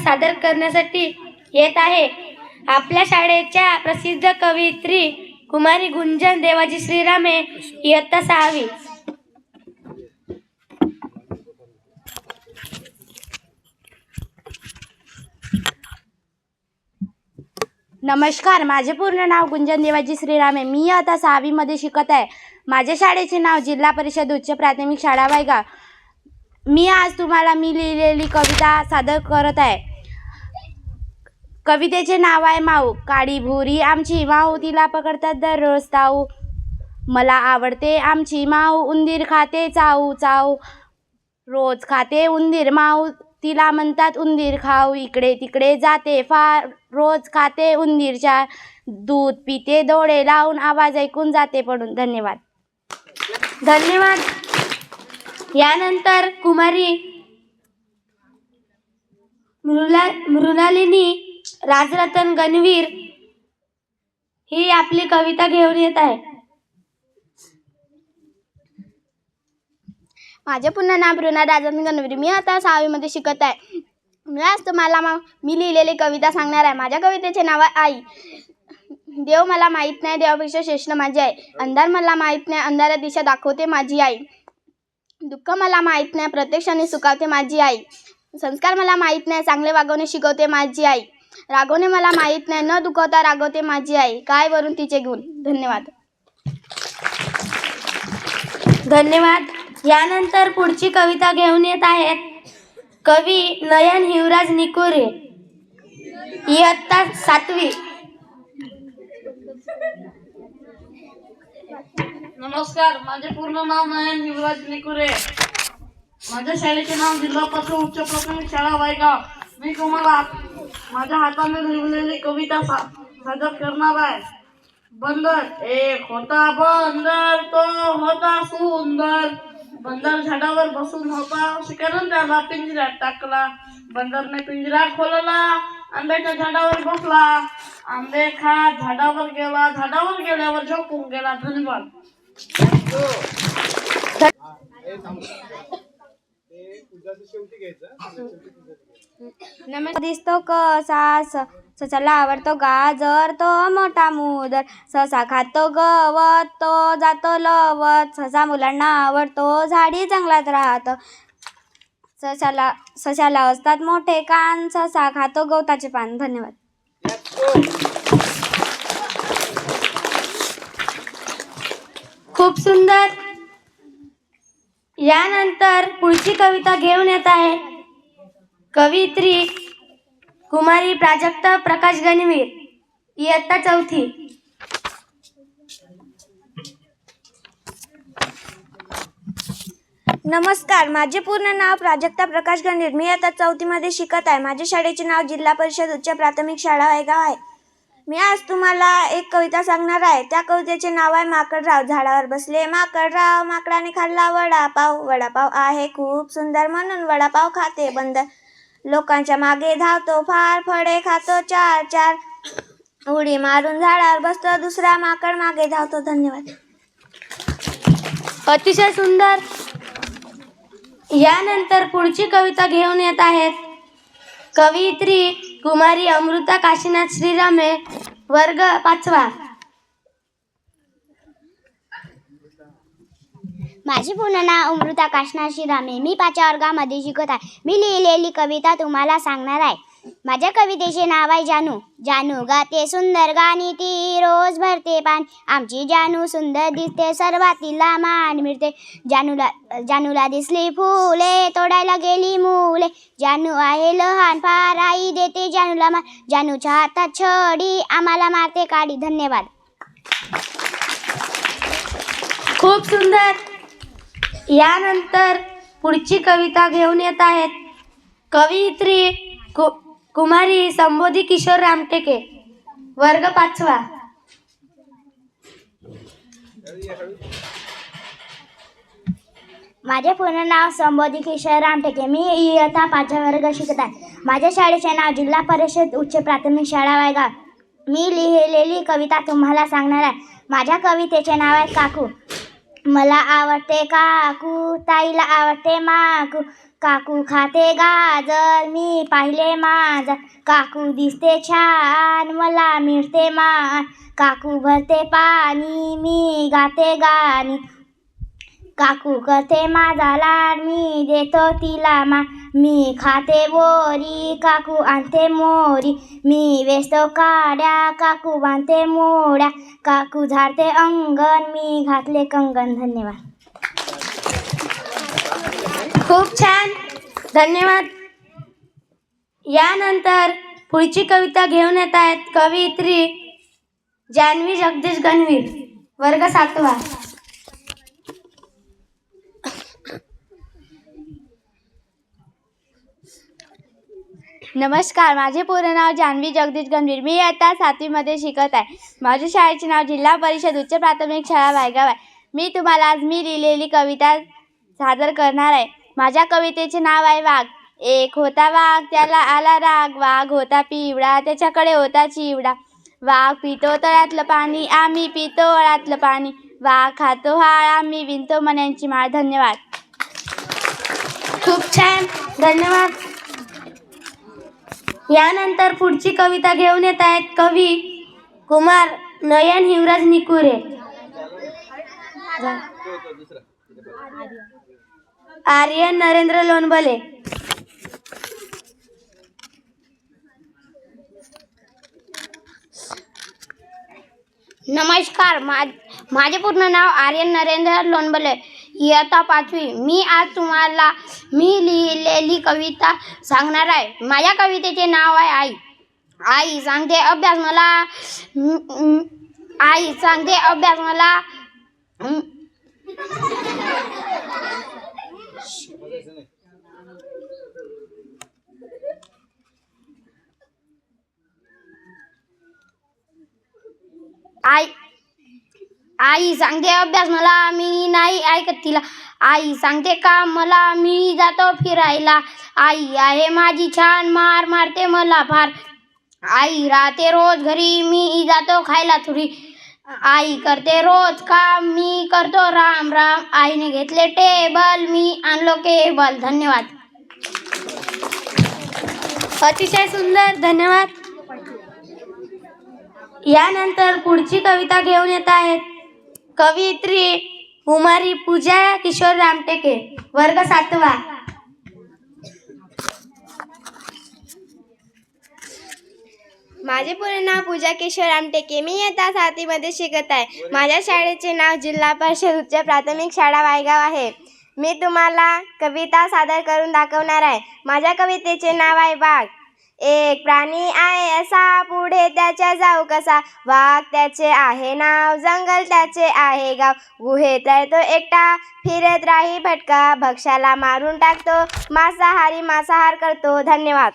सादर करण्यासाठी येत आहे. आपल्या शाळेच्या प्रसिद्ध कवयित्री कुमारी गुंजन देवाजी श्रीरामे इयत्ता सहावी. नमस्कार माझे पूर्ण नाव गुंजन देवाजी श्रीरामे मी आता सहावीमध्ये शिकत आहे. माझ्या शाळेचे नाव जिल्हा परिषद उच्च प्राथमिक शाळा वायगाव. मी आज तुम्हाला मी लिहिलेली कविता सादर करत आहे. कवितेचे नाव आहे माऊ. काळी भोरी आमची माऊ तिला पकडतात दररोज ताऊ. मला आवडते आमची माऊ उंदीर खाते चाऊ चाऊ. रोज खाते उंदीर माऊ तिला म्हणतात उंदीर खाऊ. इकडे तिकडे जाते फार रोज खाते उंदीरच्या दूध पिते डोळे लावून आवाज ऐकून जाते पडून. धन्यवाद. धन्यवाद. यानंतर कुमारी मृला मृणालिनी राजरतन गणवीर ही आपली कविता घेऊन येत आहे. माझे पूर्ण नाव रुना राजन गणवीर. मी आता सहावीमध्ये शिकत आहे. मी आज तुम्हाला मग मी लिहिलेली कविता सांगणार आहे. माझ्या कवितेचे नाव आहे आई. देव मला माहीत नाही देवापेक्षा श्रेष्ठ माझी आई. अंधार मला माहीत नाही अंधारा दिशा दाखवते माझी आई. दुःख मला माहीत नाही प्रत्यक्षाने सुखावते माझी आई. संस्कार मला माहीत नाही चांगले वागवणे शिकवते माझी आई. रागवणे मला माहीत नाही. न दुखवता रागवते माझी आई. काय वरून तिचे गुण? धन्यवाद. धन्यवाद. यानंतर पुढची कविता घेऊन येत आहेत. कवी नयन हिवराज निकुरे. इयत्ता सातवी. नमस्कार. माझे पूर्ण नाव नयन युवराज निकुरे. माझ्या शाळेचे नाव जिल्हा परिषद उच्च प्राथमिक शाळा वायगाव. मी तुम्हाला माझ्या हाताने लिहिलेली कविता सा सादर करणार आहे. बंदर. एक होता बंदर तो होता सुंदर. बंदर झाडावर बसून होता. शिकायला त्याला पिंजऱ्यात टाकला. बंदरने पिंजरा खोलला. आंब्याच्या झाडावर बसला. आंबे खात झाडावर गेला. झाडावर गेल्यावर झोपून गेला धन्यवाद नमस्कार दिसतो कसा स ससाला आवडतो गाजर तो मोठा मुदर. ससा खातो गवत तो जातो लवत. ससा मुलांना आवडतो झाडी जंगलात राहतो. सशाला सशाला असतात मोठे कान. ससा खातो गवताचे पान. धन्यवाद. खूप सुंदर. यानंतर पुढची कविता घेऊन येत आहे. कवित्री कुमारी प्राजक्ता प्रकाश गणवीर इयत्ता चौथी. नमस्कार माझे पूर्ण नाव प्राजक्ता प्रकाश गणवीर. मी आता चौथीमध्ये शिकत आहे. माझ्या शाळेचे नाव जिल्हा परिषद उच्च प्राथमिक शाळा वायगाव आहे. मी आज तुम्हाला एक कविता सांगणार आहे. त्या कवितेचे नाव आहे माकडराव. झाडावर बसले माकडराव माकडाने खाल्ला वडापाव. वडापाव आहे खूप सुंदर म्हणून वडापाव खाते. बंदर लोकांच्या मागे धावतो फार फळे खातो चार चार. उडी मारून झाडावर बसतो दुसरा माकड मागे धावतो. धन्यवाद. अतिशय सुंदर. यानंतर पुढची कविता घेऊन येत आहेत. कवयित्री कुमारी अमृता काशीनाथ श्रीरामे वर्ग पाचवा. माझे पूर्ण नाव अमृता काशनाथ श्रीरामे मी पाचव्या वर्गामध्ये शिकत आहे. मी लिहिलेली कविता तुम्हाला सांगणार आहे. माझ्या कवितेचे नाव आहे जानू. जानू गाते सुंदर गाणी ती रोज भरते पान. आमची जानू सुंदर दिसते सर्वातीला मान मिळते. जानूला जानूला दिसली फुले तोडायला गेली मुले. जानू आहे लहान फार आई देते जानूला मान. जानूच्या हातात छडी आम्हाला मारते काडी. धन्यवाद. खूप सुंदर. यानंतर पुढची कविता घेऊन येत आहेत. कवयित्री कु कुमारी संबोधी किशोर रामटेके. वर्ग पाचवा. माझे पूर्ण नाव संबोधी किशोर रामटेके. मी इयत्ता पाचव्या वर्ग शिकत आहे. माझ्या शाळेचे नाव जिल्हा परिषद उच्च प्राथमिक शाळा वायगाव. मी लिहिलेली कविता तुम्हाला सांगणार आहे. माझ्या कवितेचे नाव आहे काकू. मला आवडते काकू ताईला आवडते माकू. काकू खाते गाजर मी पाहिले माझा काकू दिसते छान मला मिळते मान. काकू भरते पाणी मी गाते गाणी. काकू करते माझा लाड मी देतो तिला मा मी खाते बोरी काकू आणते मोरी मी वेचतो काड्या काकू बांधते मोड्या काकू झाडते अंगण मी घातले कंगन धन्यवाद खूप छान. धन्यवाद. यानंतर पुढची कविता घेऊन येत आहेत कवयित्री जान्हवी जगदीश गणवीर. वर्ग सातवा. नमस्कार माझे पूर्ण नाव जान्हवी जगदीश गणवीर मी आता सातवीमध्ये शिकत आहे. माझ्या शाळेचे नाव जिल्हा परिषद उच्च प्राथमिक शाळा वायगाव आहे. मी तुम्हाला आज मी लिहिलेली कविता सादर करणार आहे. माझ्या कवितेचे नाव आहे वाघ. एक होता वाघ त्याला आला राग. वाघ होता पिवळा त्याच्याकडे होता चिवडा. वाघ पितो तळ्यातलं पाणी आम्ही पितो वळातलं पाणी. वाघ खातो हाळ आम्ही विणतो मण्यांची माळ. धन्यवाद. खूप छान. धन्यवाद. यानंतर पुढची कविता घेऊन येत आहेत कवी कुमार नयन हिवराज निकुरे. आर्यन नरेंद्र लोणबले. नमस्कार मा माझे पूर्ण नाव आर्यन नरेंद्र लोणबले. इयत्ता पाचवी. मी आज तुम्हाला मी लिहिलेली कविता सांगणार आहे. माझ्या कवितेचे नाव आहे आई. आई सांगते अभ्यास मला आई सांगते अभ्यास मला. आई आई सांगते अभ्यास मला मी नाही ऐकत तिला. आई सांगते का मला मी जातो फिरायला. आई आहे माझी छान मार मारते मला फार. आई राहते रोज घरी मी जातो खायला थुरी आई करते रोज काम मी करतो राम राम. आईने घेतले टेबल मी आणलो केबल. धन्यवाद. अतिशय सुंदर धन्यवाद. यानंतर पुढची कविता घेऊन येत आहेत. कवयित्री कुमारी पूजा किशोर रामटेके वर्ग सातवा. माझे पूर्ण नाव पूजा किशोर आमटेके मी आता सातीमध्ये शिकत आहे. माझ्या शाळेचे नाव जिल्हा परिषद उच्च प्राथमिक शाळा वायगाव आहे. मी तुम्हाला कविता सादर करून दाखवणार आहे. माझ्या कवितेचे नाव आहे वाघ एक प्राणी आहे असा पुढे त्याच्या जाऊ कसा? वाघ त्याचे आहे नाव जंगल त्याचे आहे गाव. गुहेत राहतो एकटा फिरत राही भटका. भक्ष्याला मारून टाकतो मांसाहारी मांसाहार करतो. धन्यवाद.